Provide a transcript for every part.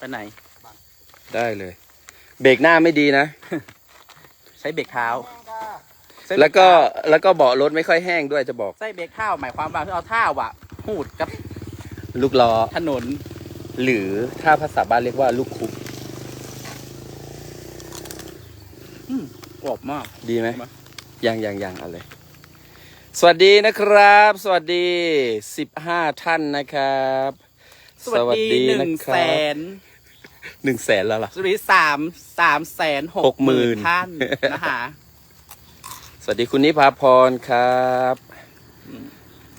ไปไหน ได้เลย เบรกหน้าไม่ดีนะ ใช้เบรกเท้าใช้เบรแล้วก็เท้าแล้วก็เบาะรถไม่ค่อยแห้งด้วยจะบอกใช้เบรกเท้าหมายความว่าเอาเท้าอะหูดกับ ลูกล้อถนน หรือถ้าภาษาบ้านเรียกว่าลูกคุกกรอบมาก ดีไหมมายังยังยังเอาเลยสวัสดีนะครับ สวัสดีสิบห้าท่านนะครับ สวัสดีหนึ่งแสน หนึ่งแสนแล้วล่ะสวัสดีสามสามแสนหกหมื่น60,000 ท่านนะคะสวัสดีคุณนิพาพรครับ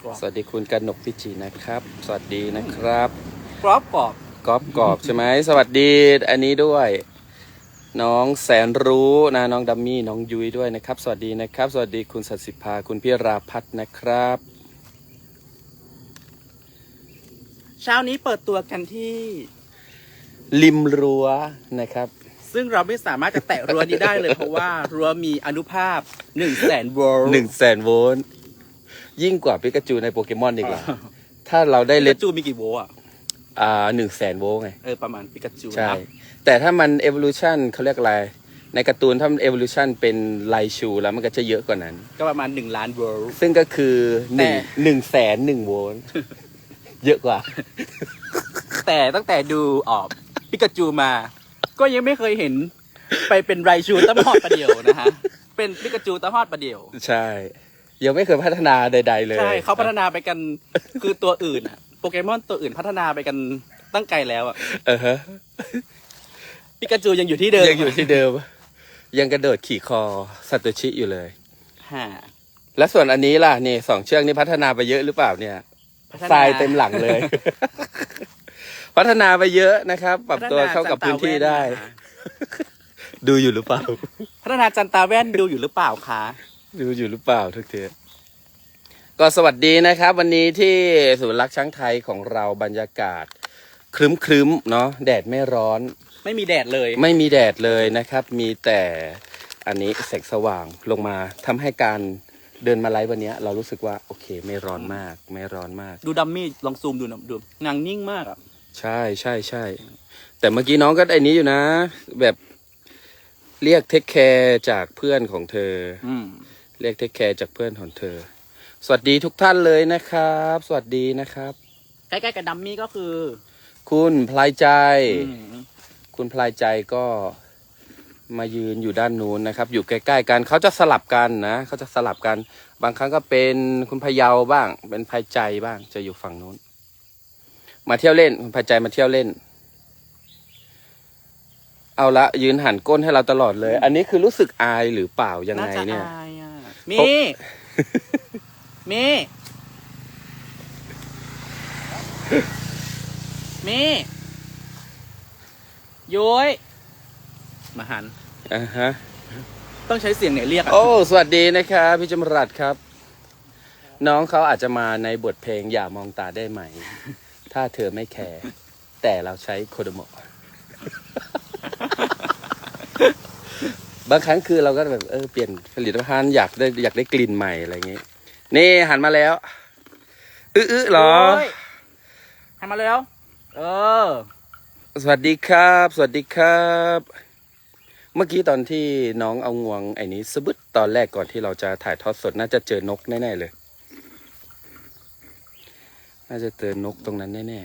กรอบสวัสดีคุณกนกพิจีนะครับ สวัสดีนะครับกรอบกรอบกอบกรอบใช่ไหมสวัสดีอันนี้ด้วย น้องแสนรู้นะน้องดัมมี่น้องยุ้ยด้วยนะครับ สวัสดีนะครับ สวัสดีคุณสัตย์สิภาคุณพี่ราพัฒน์นะครับ เช้านี้เปิดตัวกันที่ ริมรั้วนะครับ ซึ่งเราไม่สามารถจะแตะรั้วนี้ได้เลย เพราะว่ารั้วมีอนุภาพหนึ่งแสนโวลต์หนึ่งแสนโวลต์ยิ่งกว่าปิกาจูในโปเกมอนดีกว่าถ้าเราได้ได้เลเลตจูมีกี่โวลต์อะอ่าหนึ่งแสนโวลต์ไง เออประมาณปิกาจูใช่ นะแต่ถ้ามัน evolution เขาเรียกอะไร ในการ์ตูนถ้ามัน evolution เป็นไลชูแล้วมันก็จะเยอะกว่านั้น ก็ประมาณหนึ่งล้านโวลต์ ซึ่งก็คือหนึ่งแต่หนึ่งแสนหนึ่งโวลต์ เยอะกว่า แต่ตั้งแต่ดูออก ปิกาจูมา ก็ยังไม่เคยเห็นไปเป็นไรชูตะฮอดประเดียวนะฮะ เป็นปิกาจูตะฮอดประเดียว ใช่ ยังไม่เคยพัฒนาใด ๆ เลย ใช่เขาพัฒนาไปกันคือตัวอื่นอะโปเกมอนตัวอื่นพัฒนาไปกันตั้งไกลแล้วอะเออฮะปิกาจูยังอยู่ที่เดิมยังอยู่ที่เดิม ยังกระโดดขี่คอซาโตชิอยู่เลยฮะแล้วส่วนอันนี้ล่ะนี่สองเชือกนี้พัฒนาไปเยอะหรือเปล่าเนี่ยพัฒนทรายเต็มหลังเลย พัฒนาไปเยอะนะครับ ปรับตัวเข้ากับพื้นที่ได้ ดูอยู่หรือเปล่า พัฒนาจันตาแว่นดูอยู่หรือเปล่าคะดูอยู่หรือเปล่าทุกเทปก็สวัสดีนะครับ วันนี้ที่ศูนย์รักช้างไทยของเราบรรยากาศครึ้มครึ้มๆเนาะแดดไม่ร้อน ไม่มีแดดเลย ไม่มีแดดเลยนะครับ มีแต่อันนี้แสงสว่างลงมาทำให้การเดินมาไลฟ์วันเนี้ยเรารู้สึกว่าโอเค ไม่ร้อนมาก ไม่ร้อนมาก ดูดัมมี่ลองซูมดูหนะดูนางนิ่งมากอะ ใช่ใช่ใช่ แต่เมื่อกี้น้องก็ไอ้นี้อยู่นะ แบบเรียกเทคแคร์จากเพื่อนของเธอ อืมเรียกเทคแคร์จากเพื่อนของเธอ สวัสดีทุกท่านเลยนะครับ สวัสดีนะครับ ใกล้ๆกับดัมมี่ก็คือคุณพลายใจอืมคุณพลายใจก็มายืนอยู่ด้านนู้นนะครับ อยู่ใกล้ๆกันเขาจะสลับกันนะเขาจะสลับกัน บางครั้งก็เป็นคุณพะเยาบ้าง เป็นพลายใจบ้างจะอยู่ฝั่งนู้น มาเที่ยวเล่นคุณพลายใจมาเที่ยวเล่น เอาละยืนหันก้นให้เราตลอดเลย อันนี้คือรู้สึกอายหรือเปล่ายังน่าไงจะเนี่ยอายอะมีพบมี มีย้อยมาหัน อ่าฮะ ต้องใช้เสียงไหนเรียกอะโอ้ สวัสดีนะครับพี่จำรัดครับ น้องเขาอาจจะมาในบทเพลงอย่ามองตาได้ไหม ถ้าเธอไม่แคร์ แต่เราใช้โคโดโมะบางครั้งคือเราก็แบบเออเปลี่ยนผลิตภัณฑ์อยากได้อยากได้กลิ่นใหม่อะไรอย่างงี้ นี่หันมาแล้วอื้ออื้อเหรอ โยหันมาแล้วเออ สวัสดีครับ สวัสดีครับ เมื่อกี้ตอนที่น้องเอางวงไอ้นี้สะบึดตอนแรกก่อนที่เราจะถ่ายทอดสดน่าจะเจอนกแน่ๆเลย น่าจะเจอนกตรงนั้นแน่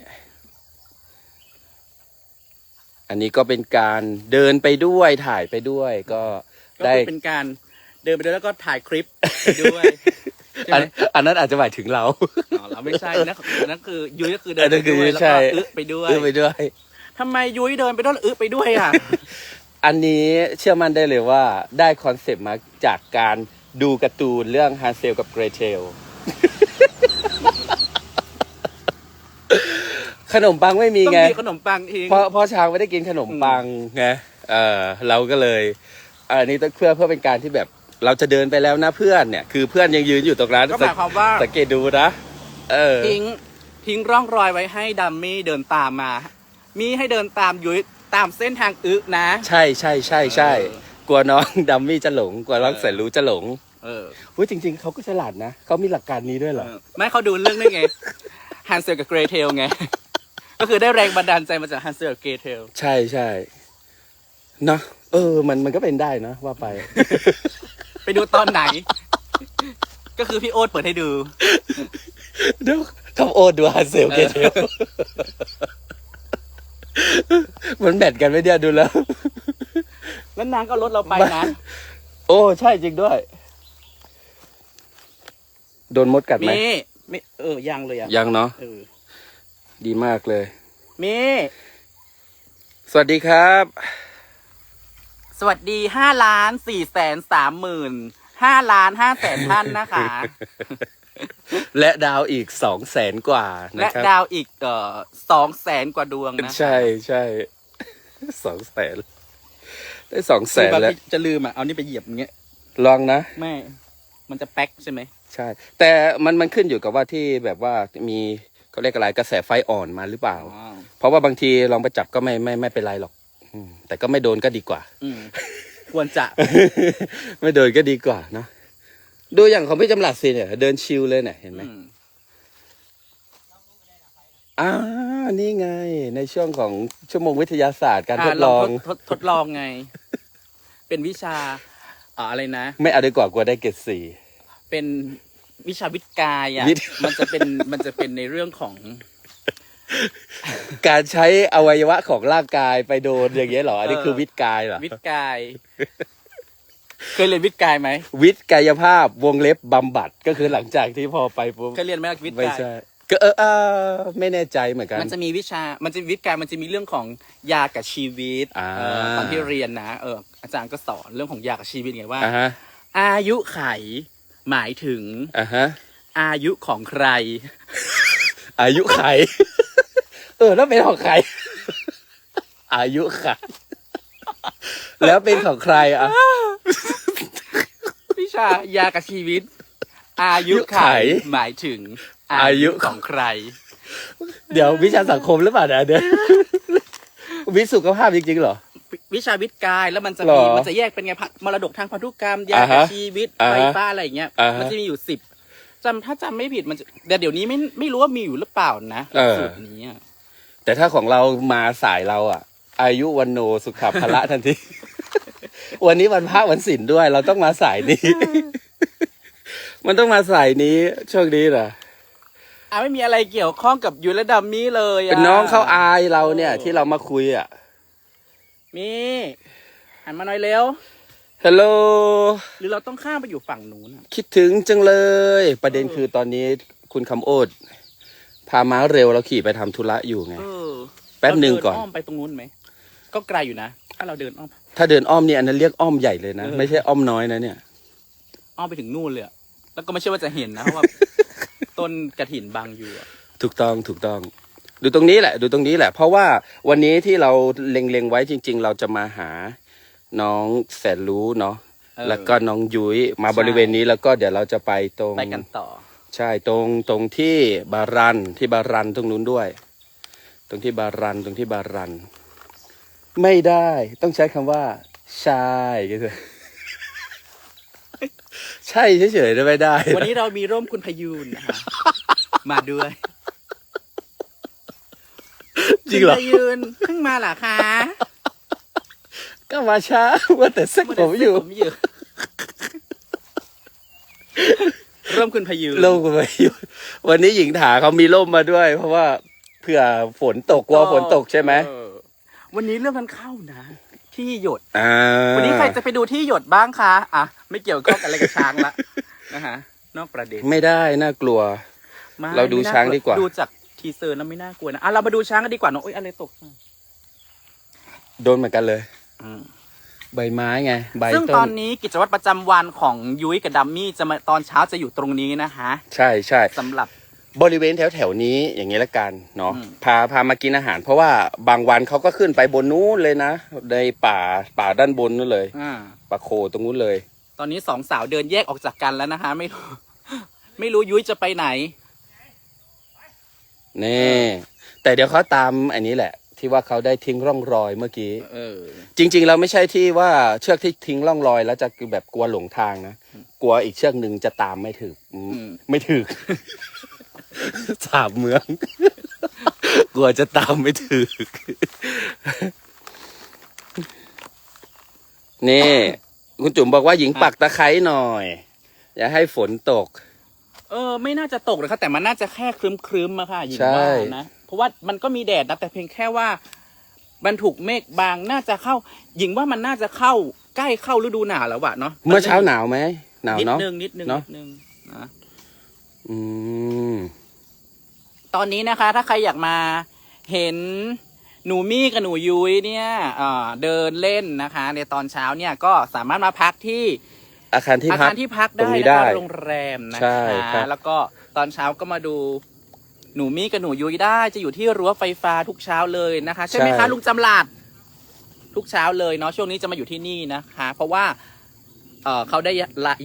ๆ อันนี้ก็เป็นการเดินไปด้วยถ่ายไปด้วยก็ก็ได้คือเป็นการเดินไปด้วยแล้วก็ถ่ายคลิปไปด้วยใช่อัไหนมอันนั้นอาจจะหมายถึงเรา อ๋อเราไม่ใช่นะนั่นคือยุ้ยก็คือเดิอันนนั้นไปคือด้วยแล้วใช่ก็อึะไปด้วยเดินไปด้วย ทำไมยุ้ยเดินไปด้วยแล้วอึะไปด้วยอะ อันนี้เชื่อมั่นได้เลยว่าได้คอนเซปต์มาจากการดูการ์ตูนเรื่องฮันเซลกับเกรเทล ขนมปังไม่มีต้องไงมีขนมปังทิ้งเพราะเพราะช้างไม่ได้กินขนมปังไงเออเราก็เลยอันนี้ต้องเพื่อเพื่อเป็นการที่แบบเราจะเดินไปแล้วนะเพื่อนเนี่ย คือเพื่อนยังยืนอยู่ตรงนั้นก็หมายความว่าสังเกตดูนะเออ ทิ้งทิ้งร่องรอยไว้ให้ดัมมี่เดินตามมา มีให้เดินตามยุ้ยตามเส้นทางอึนะ ใช่ใช่ใช่ใช่เออ กลัวน้องดัมมี่จะหลงกลัวน้องเออแสนรู้จะหลงเออ เฮ้ยจริง ๆเขาก็ฉลาดนะเขามีหลักการนี้ด้วยเหรอเออไม่เขาดูเรื่องนี้ไง ฮันเซลกับเกรเทลไง ก็คือได้แรงบันดาลใจมาจากฮันเซอร์เกเทล ใช่ใช่เนาะเออ มันมันก็เป็นได้นะว่าไป ไปดูตอนไหน ก็คือพี่โอ๊ตเปิดให้ดู เดี๋ยวคำโอดดูฮันเซลเกเทลมันแบตกันไม่เดียดูแล้ว แล้วนางก็เอารถเราไปนะ โอ้ ใช่จริงด้วย โดนมดกัดไหมมี ไม่เออยังเลยอะยังเนาะเออ ดีมากเลยมีสวัสดีครับ สวัสดีห้าล้านสี่แสนสามหมื่นห้าล้านห้าแสนท่านนะคะ และดาวอีกสองแสนกว่านะและครับดาวอีกเอ่อสองแสนกว่าดวงนะใช่ใช่สองแสนได้สองแสนคือแล้วบบจะลืมอะ เอานี่ไปเหยียบอย่างเงี้ยลองนะ ไม่ มันจะแป๊กใช่ไหม ใช่ แต่มันมันขึ้นอยู่กับว่าที่แบบว่ามีเขาเรียกอะไรกระแสไฟอ่อนมาหรือเปล่า เพราะว่าบางทีลองไปจับก็ไม่ไม่ไม่เป็นไรหรอกอืมแต่ก็ไม่โดนก็ดีกว่าอืมควรจะ ไม่โดนก็ดีกว่าเนอะดูอย่างของพี่จำหลัดสิเนี่ยเดินชิลเลยเนี่ยเห็นไหมอืมอ่านี่ไง ในช่วงของชั่วโมงวิทยาศาสตร์การทดลอง ทดทดลองไง เป็นวิชาอ่าอะไรนะ ไม่เอาดีกว่ากลัวได้เกรดสี่เป็น วิชาวิทย์กายอะ วิทย์ มันจะเป็นมันจะเป็นในเรื่องของ การใช้อวัยวะของร่างกายไปโดนอย่างเงี้ยเหรอ อันนี้คือวิทย์กายเหรอ วิทย์กาย เคยเรียนวิทย์กายไหมวิทย์กายภาพวงเล็บบำบัดก็คือหลังจากที่พอไปปุ๊บเคยเรียนไหมวิทย์ไม่กายใช่ก็เออเออไม่แน่ใจเหมือนกัน มันจะมีวิชา มันจะวิทย์กายมันจะมีเรื่องของยากับชีวิตอ่า เออตอนที่เรียนนะเอออาจารย์ก็สอนเรื่องของยากับชีวิตไงว่า อ่าฮะอายุไข หมายถึงอ่าฮะ อายุของใคร อายุไขเออ แล้วเป็นของใคร อายุไขแล้วเป็นของใครอะ วิชายากับชีวิตอายุไขอายุไข หมายถึง อายุของใคร เดี๋ยววิชาสังคมหรือเปล่าเนี่ยเดี๋ยววิทย์สุขภาพจริงๆเหรอ วิวิชาวิทย์กาย แล้วมันจะหรมีอมันจะแยกเป็นไงพันมรดกทางพันธุกรรมยาอ่ากับฮะชีวิตอ่าไฟฮะฟ้าอะไรอย่างเงี้ย อ่าฮะมันจะมีอยู่สิบจำถ้าจำไม่ผิดมันจะแต่เดี๋ยวนี้ไม่ไม่รู้ว่ามีอยู่หรือเปล่านะเออสูตรนี้อะแต่ถ้าของเรามาสายเราอะ อายุวันโนสุขภละทันที วันนี้วันพระวันศิลด้วย เราต้องมาสายนี้ มันต้องมาสายนี้โชคดีเหรอ อะไม่มีอะไรเกี่ยวข้องกับยูและดัมมี่เลยะ เป็นน้องเขาอายเราเนี่ย ที่เรามาคุยอะ มีหันมาหน่อยเร็ว ฮัลโหล หรือเราต้องข้ามไปอยู่ฝั่งนู้นอะคิดถึงจังเลย ประเด็นคือตอนนี้คุณคำโอด พาม้าเร็วเราขี่ไปทำธุระอยู่ไง เออแป๊บหนึ่งก่อน เราเอ้อมไปตรงนู้นไหม ก็ไกลอยู่นะ ถ้าเราเดินอ้อม ถ้าเดินอ้อมเนี่ยอันนั้นเรียกอ้อมใหญ่เลยนะ เออ ไม่ใช่อ้อมน้อยนะเนี่ย อ้อมไปถึงนู่นเลยอะแล้วก็ไม่ใช่ว่าจะเห็นนะเพราะว่า ต้นกระถินบังอยู่อะถูกต้องถูกต้อง ดูตรงนี้แหละ ดูตรงนี้แหละ เพราะว่าวันนี้ที่เราเล็งๆไว้จริง ๆ เราจะมาหาน้องแสนรู้เนาะเออ แล้วก็น้องยุ้ยมาใช่บริเวณนี้แล้วก็เดี๋ยวเราจะไปตรง ไปกันต่อ ใช่ตรงตรงที่บารันที่บารันตรงนู้นด้วย ตรงที่บารันตรงที่บารัน ไม่ได้ต้องใช้คำว่า ใช่ก็คือ ใช่เฉยๆไม่ได้วันนี้เรามีร่มคุณพยูนนะคะ มาด้วย จริงเหรอคุณพยูนเพิ่งมาเหรอคะก็มาช้าว่าแต่เซ็กผมอยู่ผมอยู่ร่มคุณพยูนล่มกันไปอยู่วันนี้หญิงถาเขามีร่มมาด้วย เพราะว่าเผื่อฝนตกกลัวฝนตกใช่ไหมเออวันนี้เรื่องกันเข้านะ ที่หยดอ่าวันนี้ใครจะไปดูที่หยดบ้างคะอะไม่เกี่ยวข้องกับอะไรกับช้างละนะฮะนอกประเด็นไม่ได้น่ากลัวไม่เราดูไม่น่ช้างดีกว่า ดูจาก ทีเซอร์แล้วไม่น่ากลัวนะอะเรามาดูช้างกันดีกว่าน้องโอ๊ยอะไรตกโดนเหมือนกันเลย อืม ใบไม้ไง ใบซึ่งต้ตอนนนี้กิจวัตรประจำวันของยุ้ยกับดัมมี่จะมาตอนเช้าจะอยู่ตรงนี้นะคะใช่ใช่ สำหรับ บริเวณแถวแถวๆนี้อย่างนี้ละกันเนาะอืม พาพามากินอาหาร เพราะว่าบางวันเขาก็ขึ้นไปบนนู้นเลยนะ ในป่าป่าด้านบนนู้นเลยอ่าป่าโคตรงนู้นเลย ตอนนี้สองสาวเดินแยกออกจากกันแล้วนะคะ ไม่รู้ ไม่รู้ยุ้ยจะไปไหน นี่ แต่เดี๋ยวเขาตามอันนี้แหละ ที่ว่าเขาได้ทิ้งร่องรอยเมื่อกี้ เออ จริงๆเราไม่ใช่ที่ว่าเชือกที่ทิ้งร่องรอย แล้วจะแบบกลัวหลงทางนะ กลัวอีกเชือกหนึ่งจะตามไม่ถึกอืมอืมไม่ถึกสาบเมือง กลัวจะตามไม่ถึกนี่ คุณจุ๋มบอกว่าหญิงปักตะไคร้หน่อย อย่าให้ฝนตก เออไม่น่าจะตกนะครับแต่มันน่าจะแค่ครึ้มครึ้มๆอะค่ะหญิงใช่ว่านะเพราะว่ามันก็มีแดดนะแต่เพียงแค่ว่ามันถูกเมฆบางน่าจะเข้า หญิงว่ามันน่าจะเข้าใกล้เข้าฤดูหนาวแล้ววะเนาะเมื่อเช้าหนาวไหมหนาวนิดเนาะนึงนิดนึงเนอะนิดนึงนะอืมตอนนี้นะคะ ถ้าใครอยากมาเห็นหนูมี่กับหนูยุ้ยเนี่ยเอ่อเดินเล่นนะคะ ในตอนเช้าเนี่ยก็สามารถมาพักที่ อาคารที่อาพักคารที่พักตรได้งนี้นะได้คะโรงแรมนะใช่คะครับแล้วก็ตอนเช้าก็มาดูหนูมี่กับหนูยุ้ยได้ จะอยู่ที่รั้วไฟฟ้าทุกเช้าเลยนะคะ ใช่ไหมคะลุงจำหลัดทุกเช้าเลยเนาะช่วงนี้จะมาอยู่ที่นี่นะคะ เพราะว่าเออเขาได้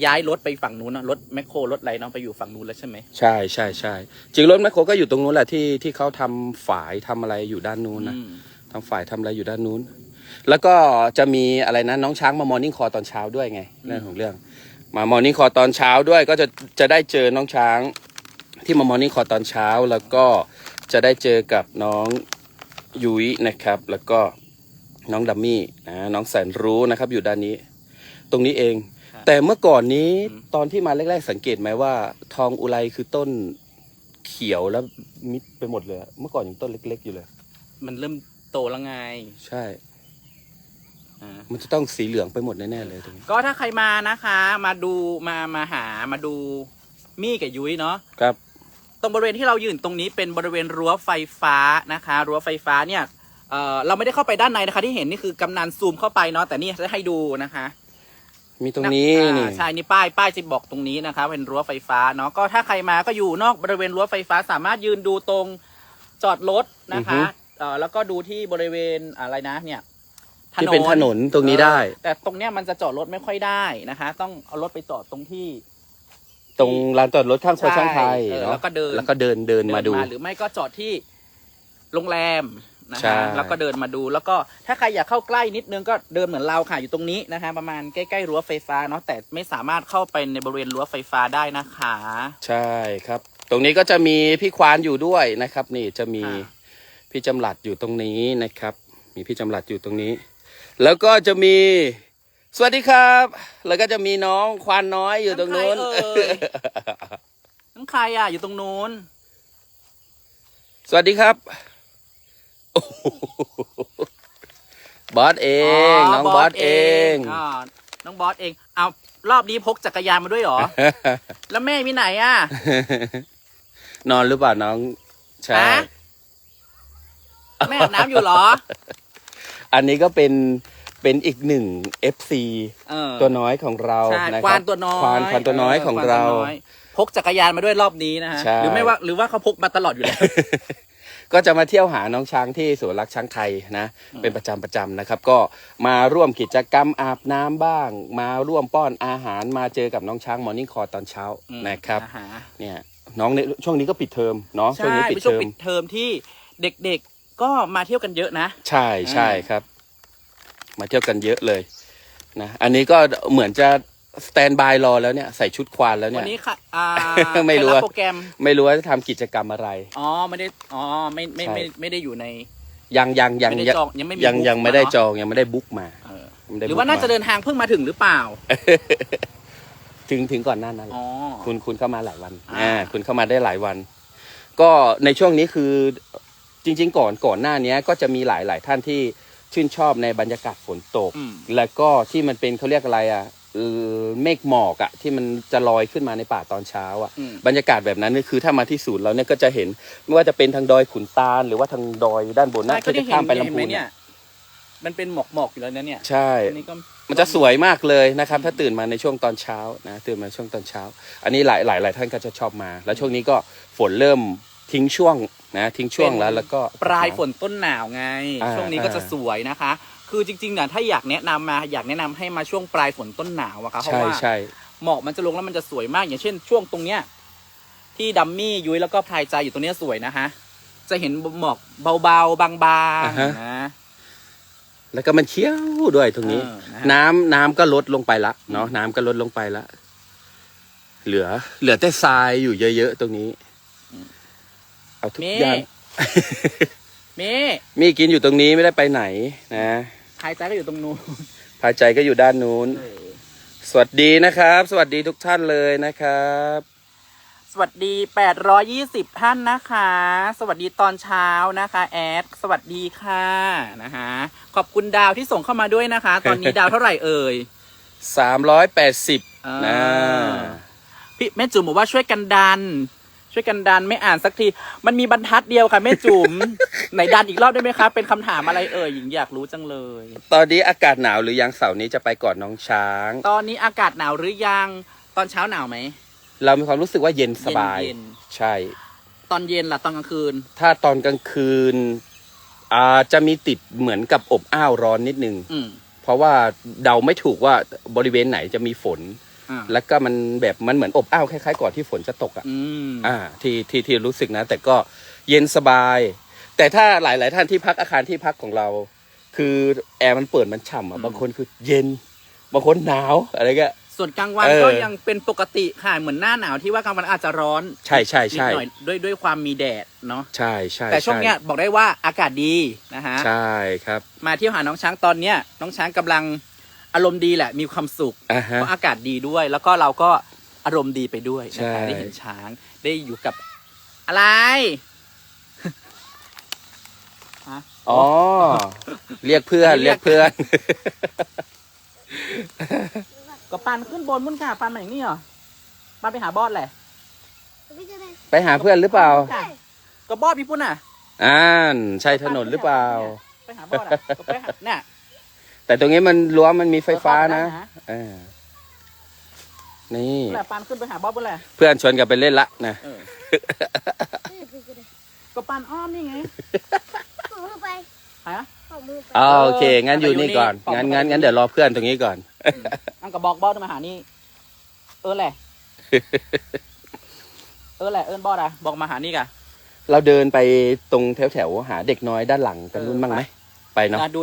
ย้ายรถไปฝั่งนู้นเนอะรถแมคโครรถอะไรเนาะไปอยู่ฝั่งนู้นแล้วใช่ไหมใช่ใช่ใช่จริงรถแมคโครก็อยู่ตรงนู้นแหละที่ที่เขาทำฝายทำอะไรอยู่ด้านนู้นนะอืมทำฝ่ายทำอะไรอยู่ด้านนู้น แล้วก็จะมีอะไรนะน้องช้างมามอร์นิ่งคอตอนเช้าด้วยไงเรื่องของเรื่อง มามอร์นิ่งคอตอนเช้าด้วยก็จะจะได้เจอน้องช้างที่มามอร์นิ่งคอตอนเช้า แล้วก็จะได้เจอกับน้องยุ้ยนะครับ แล้วก็น้องดัมมี่นะน้องแสนรู้นะครับอยู่ด้านนี้ ตรงนี้เอง แต่เมื่อก่อนนี้ตอนที่มาแรกๆสังเกตไหมว่า ทองอุไรคือต้นเขียวแล้วมิดไปหมดเลยอะเมื่อก่อนยังต้นเล็ก ๆ อยู่เลย มันเริ่มโตแล้วไง ใช่อ่า มันจะต้องสีเหลืองไปหมดแน่ๆเลยตรงนี้ก็ถ้าใครมานะคะ มาดูมามาหามาดูมี่กับยุ้ยเนาะครับ ตรงบริเวณที่เรายืนตรงนี้เป็นบริเวณรั้วไฟฟ้านะคะ รั้วไฟฟ้าเนี่ยเออเราไม่ได้เข้าไปด้านในนะคะ ที่เห็นนี่คือกำนันซูมเข้าไปเนาะแต่นี่จะให้ดูนะคะมีตรงนี้อ่านี่ใช่นี่ป้ายป้ายจะบอกตรงนี้นะคะ เป็นรั้วไฟฟ้าเนาะก็ถ้าใครมาก็อยู่นอกบริเวณรั้วไฟฟ้าสามารถยืนดูตรงจอดรถนะคะเออแล้วก็ดูที่บริเวณอะไรนะเนี่ย ที่เป็นถนนตรงนี้ได้เออแต่ตรงเนี้ยมันจะจอดรถไม่ค่อยได้นะคะ ต้องเอารถไปจอดตรงที่ ตรงลานจอดรถข้างโคช่างไทยเออเนาะแล้วก็เดินแล้วก็เดินเดินมาดู หรือไม่ก็จอดที่โรงแรมนะใช่คะแล้วก็เดินมาดูแล้วก็ถ้าใครอยากเข้าใกล้นิดนึงก็เดินเหมือนเราค่ะอยู่ตรงนี้นะคะ ประมาณใกล้ๆรั้วไฟฟ้าเนาะแต่ไม่สามารถเข้าไปในบริเวณรั้วไฟฟ้าได้นะคะ ใช่ครับ ตรงนี้ก็จะมีพี่ควานอยู่ด้วยนะครับ นี่จะมีค่ะพี่จำหลัดอยู่ตรงนี้นะครับ มีพี่จำหลัดอยู่ตรงนี้ แล้วก็จะมี สวัสดีครับ แล้วก็จะมีน้องควานน้อยอยู่ตรงนู้น น้องใครเอ่ยนั่นใครอะ อยู่ตรงนู้น สวัสดีครับโอ้โหบอสเอง น้องบอสเองอ๋อน้องบอสเอง เอารอบนี้พกจักรยานมาด้วยเหรอ แล้วแม่มีไหนอะ นอนหรือเปล่าน้องใช่ฮะ แม่อาบน้ำอยู่เหรอ อันนี้ก็เป็น เป็นอีกหนึ่ง FC เออตัวน้อยของเราใช่นะคควารันตัวน้อยควานควานตัวน้อยของควานเราตัวน้อยพกจักรยานมาด้วยรอบนี้นะฮะใช่ หรือไม่ว่าหรือว่าเขาพกมาตลอดอยู่แล้ว ก็จะมาเที่ยวหาน้องช้างที่สวนรักช้างไทยนะอืมเป็นประจำประจำนะครับ ก็มาร่วมกิจกรรมอาบน้ำบ้าง มาร่วมป้อนอาหารมาเจอกับน้องช้างมอร์นิ่งคอตอนเช้าอืมนะครับ อ่าฮะเนี่ยน้องในช่วงนี้ก็ปิดเทอมเนาะช่วงใช่นี้ปิเป็ดนช่วเทงอมปิดเทอมที่เด็กๆก็มาเที่ยวกันเยอะนะ ใช่ใช่อ่าครับ มาเที่ยวกันเยอะเลยนะอันนี้ก็เหมือนจะสแตนบายรอแล้วเนี่ยใส่ชุดควานแล้ววัเนี่นยนี้ค่ะอ่าไม่รู้ใคว่าบโปรแกรม ไม่รู้ว่าจะทำกิจกรรมอะไร อ๋อไม่ได้อ๋อไม่ไม่ไม่ไม่ได้อยู่ใน ยังยังยังไม่ได้จองยังไม่มียังบุ๊กยังไม่ได้มาเนอะจองยังไม่ได้บุ๊กมาเออยังไม่ได้หรือว่าบุ๊กน่าจะมเดินทางเพิ่งมาถึงหรือเปล่า ถึงถึงก่อนหน้านั้นแหละอ๋อคุณคุณเข้ามาหลายวันอ่าอ่าคุณเข้ามาได้หลายวัน ก็ในช่วงนี้คือจริง ๆ ก่อนก่อนหน้านี้ก็จะมีหลายหลายท่านที่ ชื่นชอบในบรรยากาศฝนตก อืม แล้วก็ที่มันเป็นเขาเรียกอะไรอะเอ่อเมฆหมอกอะที่มันจะลอยขึ้นมาในป่าตอนเช้าอะ อืม บรรยากาศแบบนั้นนี่คือถ้ามาที่ศูนย์เราเนี่ยก็จะเห็นไม่ว่าจะเป็นทางดอยขุนตาลหรือว่าทางดอยด้านบนใช่นะก็ที่ได้จะเห็ข้ามนไปเห็นลำไหพูมนเนี่ย มันเป็นหมอกหมอกๆอยู่แล้วนะเนี่ยใช่ อันนี้ก็ มันจะสวยมากเลยนะครับ ถ้าตื่นมาในช่วงตอนเช้านะตื่นมาช่วงตอนเช้า อันนี้หลายหลายหลายท่านก็จะชอบมา แล้วช่วงนี้ก็ฝนเริ่ม ทิ้งช่วงนะทิ้งช่วงแล้วแล้วก็ปลายฝนต้นหนาวไงอ่าช่วงนี้ก็จะสวยนะคะ คือจริงๆเนี่ยถ้าอยากแนะนำมาอยากแนะนำให้มาช่วงปลายฝนต้นหนาวอะค่ะเพราะใช่ว่าใช่หมอกมันจะลงแล้วมันจะสวยมาก อย่างเช่น ช่วงตรงเนี้ยที่ดัมมี่ยุ้ยแล้วก็พลายใจอยู่ตรงเนี้ยสวยนะคะจะเห็นหมอกเบาๆบางๆนะแล้วก็มันเคี้ยวด้วยตรงนี้เออนะฮะน้ำน้ำก็ลดลงไปละเนาะน้ำก็ลดลงไปละเหลือ เหลือแต่ทรายอยู่เยอะๆตรงนี้ เอาทุกนี่อย่างเม่มีกินอยู่ตรงนี้ไม่ได้ไปไหนนะหายใจก็อยู่ตรงนู้นพายใจก็อยู่ด้านนู้น สวัสดีนะครับ สวัสดีทุกท่านเลยนะครับ สวัสดี 820 ท่านนะคะ สวัสดีตอนเช้านะคะแอด สวัสดีค่ะนะคะขอบคุณดาวที่ส่งเข้ามาด้วยนะคะ ตอนนี้ดาวเท่าไหร่เอ่ย380อ่านะพี่แม่จุ๋มบอกว่าช่วยกันดัน ช่วยกันดันไม่อ่านสักที มันมีบรรทัดเดียวค่ะแม่จุ๋ม ไหนดันอีกรอบได้ไหมคะ เป็นคำถามอะไรเอ่ยหญิงอยากรู้จังเลย ตอนนี้อากาศหนาวหรือยังเสาร์นี้จะไปก่อนน้องช้าง ตอนนี้อากาศหนาวหรือยัง ตอนเช้าหนาวไหม เรามีความรู้สึกว่าเย็นสบาย เย็น ใช่ๆตอนเย็นล่ะตอนกลางคืน ถ้าตอนกลางคืนอ่าจะมีติดเหมือนกับอบอ้าวร้อนนิดนึง อืม เพราะว่าเดาไม่ถูกว่าบริเวณไหนจะมีฝนอ่า แล้วก็มันแบบมันเหมือนอบอ้าวคล้ายๆก่อนที่ฝนจะตกอะอืมอ่าที่ที่ที่รู้สึกนะ แต่ก็เย็นสบาย แต่ถ้าหลายๆท่านที่พักอาคารที่พักของเรา คือแอร์มันเปิดมันฉ่ำอะบางคนคือเย็น บางคนหนาวอะไรก็ส่วนกลางวันเออก็ยังเป็นปกติค่ะเหมือนหน้าหนาวที่ว่ากลางวันอาจจะร้อน ใช่ใช่นิดใช่หน่อยด้วยด้วยความมีแดดเนาะใช่ใช่แต่ช่วงเนี้ยใบอกได้ว่าอากาศดีนะฮะใช่ครับ มาเที่ยวหาน้องช้างตอนเนี้ยน้องช้างกำลัง อารมณ์ดีแหละมีความสุขอ่าฮะเพราะอากาศดีด้วย แล้วก็เราก็อารมณ์ดีไปด้วยนะใช่คะได้เห็นช้างได้อยู่กับอะไรฮะอ๋อ เรียกเพื่อนเรีเรียยก กเพื่อน ก็ปันขึ้นบนมุ่นค่ะปันมาอย่างนี้เหรอปันไปหาบอสแหละพี่จะได้ไปหาเพื่อนหรือเปล่าค่ะก็บอสพี่ปุ้นอะอ่านใช่ถนนหรือเปล่า ไปหาบอสอะก็ไปหาเนี่ย แต่ตรงนี้มันรั้วมันมีไฟฟ้านะเออเข้าไปได้นะอ่านี่แหละปันขึ้นไปหาบอสบนแหละเพื่อนชวนกันไปเล่นละนะเออพี่จะได้ก็ปันอ้อมนี่ไงขอมือไปฮะขอมือไปอ๋อโอเค งั้นอยู่นี่ก่อนเอาไปอยู่นี่งั้นงั้นงั้นเดี๋ยวรอเพื่อนตรงนี้ก่อนอังกับบอกบอสมาหานี่ เออแหละ เออแหละเอิญบอสอะบอกมาหานี่กะเราเดินไปตรงแถวแถวๆหาเด็กน้อยด้านหลังกันรุ่นบ้างไหม ไปเนาะอะดู